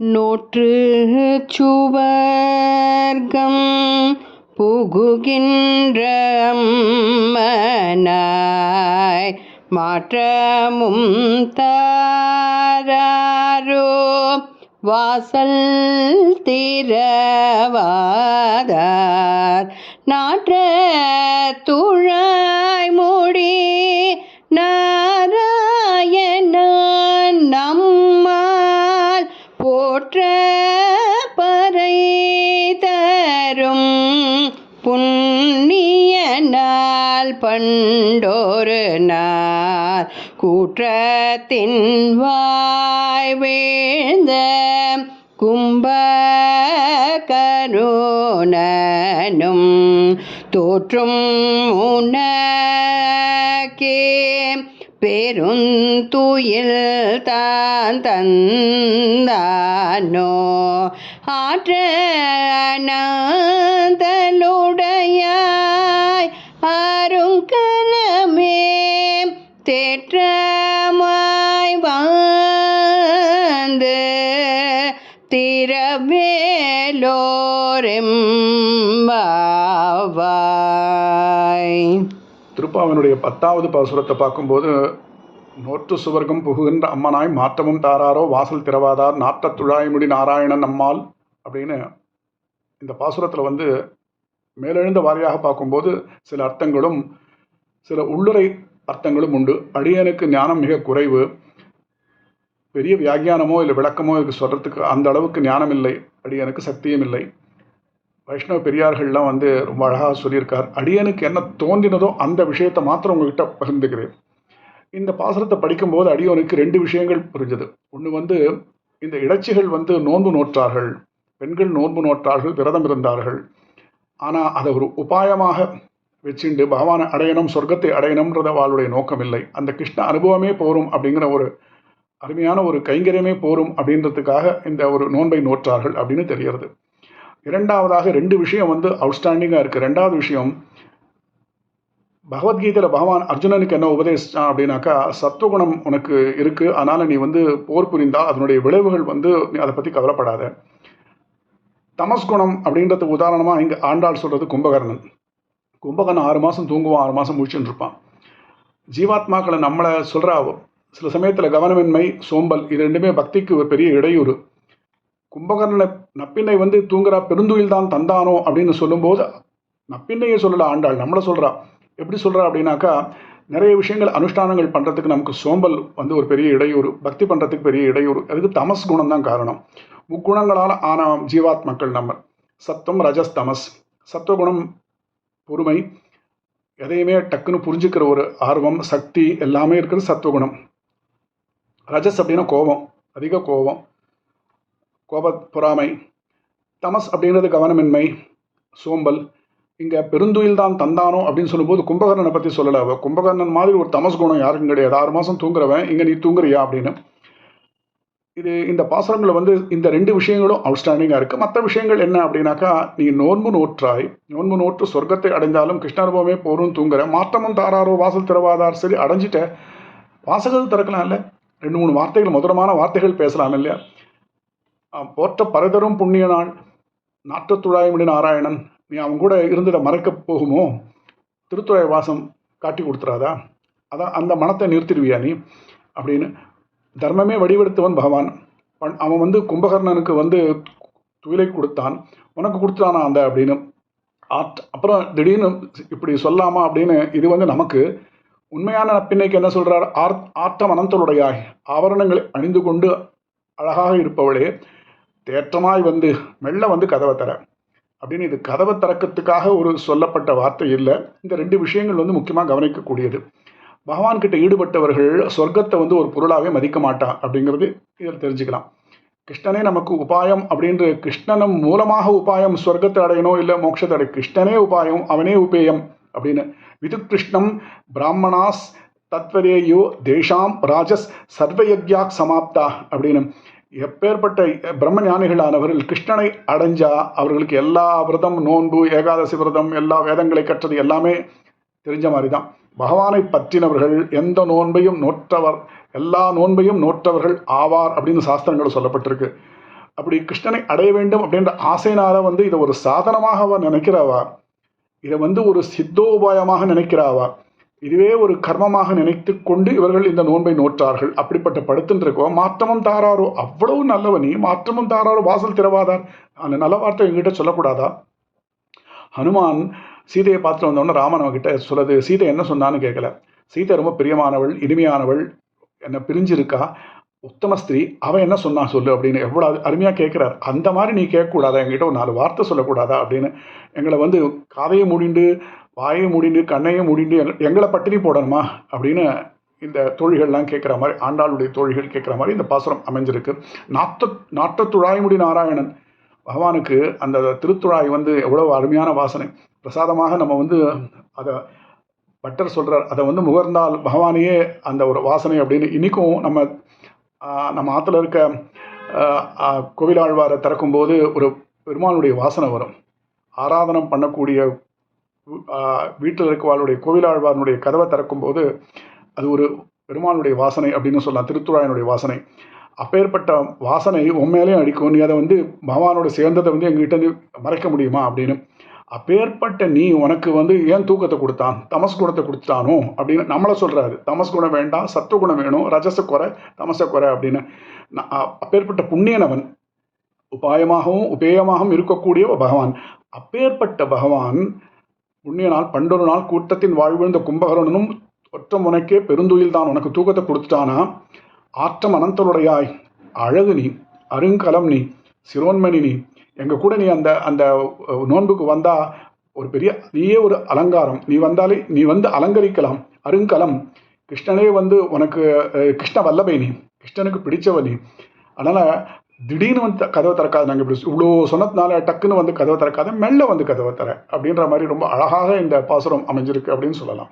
நோற்று சுவர்க்கம் புகுகின்ற அம்மனாய் மாற்றமும் தாரோ வாசல் தீரவாதார் நாற்ற தூ நாள் கூற்றத்தின் வாய் வீழ்ந்த கும்பகருணனும் தோற்றும் உனக்கே பெருந்துயில் தான் தந்தானோ? ஆற்ற திருப்பாவனுடைய பத்தாவது பாசுரத்தை பார்க்கும்போது நோற்று சுவர்க்கம் புகுகின்ற அம்மனாய் மாற்றமும் தாராரோ வாசல் திறவாதார் நாட்ட துழாய்முடி நாராயணன் அம்மாள் அப்படின்னு இந்த பாசுரத்தில் வந்து மேலெழுந்த வாரியாக பார்க்கும்போது சில அர்த்தங்களும் சில உள்ளுரை அர்த்தங்களும் உண்டு. அடியனுக்கு ஞானம் மிக குறைவு. பெரிய வியாக்கியானமோ இல்லை விளக்கமோ இதுக்கு சொல்கிறதுக்கு அந்த அளவுக்கு ஞானம் இல்லை அடியனுக்கு சக்தியும் இல்லை. வைஷ்ணவ பெரியார்கள்லாம் வந்து ரொம்ப அழகாக சொல்லியிருக்கார். அடியனுக்கு என்ன தோன்றினதோ அந்த விஷயத்தை மாத்திரம் உங்ககிட்ட பகிர்ந்துக்கிறேன். இந்த பாசுரத்தை படிக்கும்போது அடியனுக்கு ரெண்டு விஷயங்கள் புரிஞ்சது. ஒன்று வந்து இந்த இடைச்சிகள் வந்து நோன்பு நோற்றார்கள். பெண்கள் நோன்பு நோற்றார்கள் விரதம் இருந்தார்கள். ஆனால் அதை ஒரு உபாயமாக வச்சுண்டு பகவானை அடையணும் சொர்க்கத்தை அடையணும்ன்றத அவளுடைய நோக்கம் இல்லை. அந்த கிருஷ்ண அனுபவமே போரும் அப்படிங்கிற ஒரு அருமையான ஒரு கைங்கரியமே போரும் அப்படின்றதுக்காக இந்த ஒரு நோன்பை நோற்றார்கள் அப்படின்னு தெரிகிறது. இரண்டாவதாக ரெண்டு விஷயம் வந்து அவுட்ஸ்டாண்டிங்காக இருக்குது ரெண்டாவது விஷயம் பகவத்கீதையில் பகவான் அர்ஜுனனுக்கு என்ன உபதேசிச்சான் அப்படின்னாக்கா சத்துவகுணம் உனக்கு இருக்குது அதனால் நீ வந்து போர் புரிந்தால் அதனுடைய விளைவுகள் வந்து நீ அதை பற்றி கவலைப்படாத. தமஸ்குணம் அப்படின்றது உதாரணமாக இங்கே ஆண்டாள் சொல்கிறது கும்பகர்ணன். கும்பகர்ணன் ஆறு மாதம் தூங்குவான் ஆறு மாதம் முடிச்சுட்டு இருப்பான். ஜீவாத்மாக்களை நம்மளை சொல்கிறா சில சமயத்தில் கவனமின்மை சோம்பல் இது ரெண்டுமே பக்திக்கு ஒரு பெரிய இடையூறு. கும்பகர்ணனை நப்பிண்ணை வந்து தூங்குறா பெருந்துயில் தான் தந்தானோ அப்படின்னு சொல்லும்போது நப்பின்னையை சொல்லல ஆண்டாள் நம்மளை சொல்கிறா எப்படி சொல்கிறா அப்படின்னாக்கா நிறைய விஷயங்கள் அனுஷ்டானங்கள் பண்ணுறதுக்கு நமக்கு சோம்பல் வந்து ஒரு பெரிய இடையூறு பக்தி பண்ணுறதுக்கு பெரிய இடையூறு அதுக்கு தமஸ் குணம் தான் காரணம். முக்குணங்களால் ஆன ஜீவாத்மக்கள் நம்ம. சத்தம் ரஜஸ் தமஸ். சத்துவகுணம் பொறுமை எதையுமே டக்குன்னு புரிஞ்சுக்கிற ஒரு ஆர்வம் சக்தி எல்லாமே இருக்கிறது சத்துவகுணம். ரஜஸ் அப்படின்னா கோபம் அதிக கோபம். கோப பொறாமை தமஸ் அப்படிங்கிறது கவனமின்மை சோம்பல். இங்கே பெருந்துயில் தான் தந்தானோ அப்படின்னு சொல்லும்போது கும்பகர்ணனை பற்றி சொல்லலை. அவள் கும்பகர்ணன் மாதிரி ஒரு தமஸ் குணம் யாருக்கும் கிடையாது. ஆறு மாதம் தூங்குறவன் இங்கே நீ தூங்குறியா? அப்படின்னு. இது இந்த பாசுரங்களில் வந்து இந்த ரெண்டு விஷயங்களும் அவுட்ஸ்டாண்டிங்காக இருக்குது மற்ற விஷயங்கள் என்ன அப்படின்னாக்கா நீ நோன்பு நோற்றாய். நோன்பு நோற்று சொர்க்கத்தை அடைந்தாலும் கிருஷ்ணானுபவமே போரும் தூங்குற. மாற்றமும் தாராரோ வாசல் திறவாதார் சரி அடைஞ்சிட்ட. வாசகத்தை திறக்கலாம் இல்லை? ரெண்டு மூணு வார்த்தைகள் மதுரமான வார்த்தைகள் பேசலாம் இல்லையா? போற்ற பரதரும் புண்ணிய நாள் நாற்றத்துழாயமுடி நாராயணன். நீ அவன் கூட இருந்துட மறைக்க போகுமோ? திருத்துறை வாசம் காட்டி கொடுத்துறாதா? அதான் அந்த மனத்தை நிறுத்திடுவியா நீ? அப்படின்னு தர்மமே வடிவெடுத்தவன் பகவான். அவன் வந்து கும்பகர்ணனுக்கு வந்து துயிலை கொடுத்தான். உனக்கு கொடுத்துட்டானா அந்த அப்படின்னு. ஆட் அப்புறம் திடீர்னு இப்படி சொல்லாமா அப்படின்னு இது வந்து நமக்கு உண்மையான நப்பின்னைக்கு என்ன சொல்கிறார் ஆர் ஆட்டம் அனந்தலுடையாய் ஆவரணங்களை அணிந்து கொண்டு அழகாக இருப்பவளே. தேற்றமாய் வந்து மெல்ல வந்து கதவை தர. அப்படின்னு இது கதவை திறக்கிறதுக்காக ஒரு சொல்லப்பட்ட வார்த்தை இல்லை. இந்த ரெண்டு விஷயங்கள் வந்து முக்கியமாக கவனிக்கக்கூடியது. பகவான் கிட்ட ஈடுபட்டவர்கள் சொர்க்கத்தை வந்து ஒரு பொருளாகவே மதிக்க மாட்டான் அப்படிங்கிறது இதில் தெரிஞ்சுக்கலாம். கிருஷ்ணனே நமக்கு உபாயம் அப்படின்ற கிருஷ்ணனும் மூலமாக உபாயம் சொர்க்கத்தை அடையணும் இல்லை மோட்சத்தை அடை கிருஷ்ணனே உபாயம் அவனே உபேயம் அப்படின்னு. விது கிருஷ்ணம் பிராமணாஸ் தத்வரேயோ தேஷாம் ராஜஸ் சர்வயக்யாக் சமாப்தா அப்படின்னு. எப்பேற்பட்ட பிரம்ம ஞானிகளானவர்கள் கிருஷ்ணனை அடைஞ்சா அவர்களுக்கு எல்லா விரதம் நோன்பு ஏகாதசி விரதம் எல்லா வேதங்களை கற்றது எல்லாமே தெரிஞ்ச மாதிரி தான் பகவானை பற்றினவர்கள் எந்த நோன்பையும் நோற்றவர் எல்லா நோன்பையும் நோற்றவர்கள் ஆவார் அப்படின்னு சாஸ்திரங்கள் சொல்லப்பட்டிருக்கு. அப்படி கிருஷ்ணனை அடைய வேண்டும் அப்படின்ற ஆசையினால வந்து இதை ஒரு சாதனமாக அவ நினைக்கிறாவா? இதை வந்து ஒரு சித்தோபாயமாக நினைக்கிறாவா? இதுவே ஒரு கர்மமாக நினைத்து கொண்டு இவர்கள் இந்த நோன்பை நோற்றார்கள். அப்படிப்பட்ட படுத்துன்னு மாற்றமும் தாராரோ? அவ்வளவு நல்லவனி. மாற்றமும் தாராரோ? வாசல் திறவாதார்? அந்த நல்ல வார்த்தை எங்கிட்ட சொல்லக்கூடாதா? ஹனுமான் சீதையை பார்த்துட்டு வந்தோடனே ராமன் அவகிட்ட சொல்லுது சீதை என்ன சொன்னான்னு கேட்கல. சீதை ரொம்ப பிரியமானவள் இனிமையானவள் என்னை பிரிஞ்சிருக்கா? உத்தம ஸ்திரீ அவன் என்ன சொன்னா சொல்லு? அப்படின்னு எவ்வளோ அருமையாக கேட்குறார். அந்த மாதிரி நீ கேட்கக்கூடாதா? எங்கிட்ட ஒரு நாலு வார்த்தை சொல்லக்கூடாதா? அப்படின்னு எங்களை வந்து காதையை மூடிண்டு வாயை மூடிண்டு கண்ணையும் மூடிண்டு எங்க- எங்களை பட்டினி போடணுமா? அப்படின்னு இந்த தோழிகள்லாம் கேட்குற மாதிரி ஆண்டாளுடைய தோழிகள் கேட்குற மாதிரி இந்த பாசுரம் அமைஞ்சிருக்கு. நாத்த நாட்டத்துழாய்முடி நாராயணன். பகவானுக்கு அந்த திருத்துழாய் வந்து எவ்வளோ அருமையான வாசனை. பிரசாதமாக நம்ம வந்து அதை பட்டர் சொல்கிறார் அதை வந்து முகர்ந்தால் பகவானையே அந்த ஒரு வாசனை அப்படின்னு இன்றைக்கும் நம்ம நம்ம ஆற்றுல இருக்க கோவிலாழ்வாரை திறக்கும்போது ஒரு பெருமாளுடைய வாசனை வரும். ஆராதனம் பண்ணக்கூடிய வீட்டில் இருக்கவாளுடைய கோவிலாழ்வாருடைய கதவை திறக்கும்போது அது ஒரு பெருமாளுடைய வாசனை அப்படின்னு சொல்லலாம் திருத்துழாயனுடைய வாசனை. அப்பேற்பட்ட வாசனை உண்மையிலேயும் அடிக்கும். நீ அதை வந்து பகவானோட சேர்ந்ததை வந்து எங்ககிட்ட மறைக்க முடியுமா அப்படின்னு. அப்பேற்பட்ட நீ உனக்கு வந்து ஏன் தூக்கத்தை கொடுத்தான்? தமஸ் குணத்தை கொடுத்தானோ அப்படின்னு நம்மளை சொல்கிறாரு தமஸ் குணம் வேண்டாம் சத்துவ குணம் வேணும் ரஜச குறை தமச குறை அப்படின்னு. நான் அப்பேற்பட்ட புண்ணியனவன் உபாயமாகவும் உபேயமாகவும் இருக்கக்கூடிய பகவான். அப்பேற்பட்ட பகவான் புண்ணிய நாள் பண்டொரு நாள் கூட்டத்தின் வாழ்விழுந்த கும்பகரணனும் ஒற்றம் உனக்கே பெருந்துயில் தான் உனக்கு தூக்கத்தை கொடுத்துட்டானா? ஆற்றம் அனந்தருடையாய். அழகு நீ அருங்கலம் நீ சிரோன்மணி நீ. எங்கள் கூட நீ அந்த அந்த நோன்புக்கு வந்தா ஒரு பெரிய நீயே ஒரு அலங்காரம். நீ வந்தாலே நீ வந்து அலங்கரிக்கலாம். அருங்கலம். கிருஷ்ணனே வந்து உனக்கு கிருஷ்ண வல்லபை நீ. கிருஷ்ணனுக்கு பிடிச்சவ நீ. அதனால் திடீர்னு வந்து கதவை திறக்காது நாங்கள் இப்படி இவ்வளோ சொன்னதுனால டக்குன்னு வந்து கதவை திறக்காத மெல்ல வந்து கதவை தர அப்படின்ற மாதிரி ரொம்ப அழகாக இந்த பாசுரம் அமைஞ்சிருக்கு அப்படின்னு சொல்லலாம்.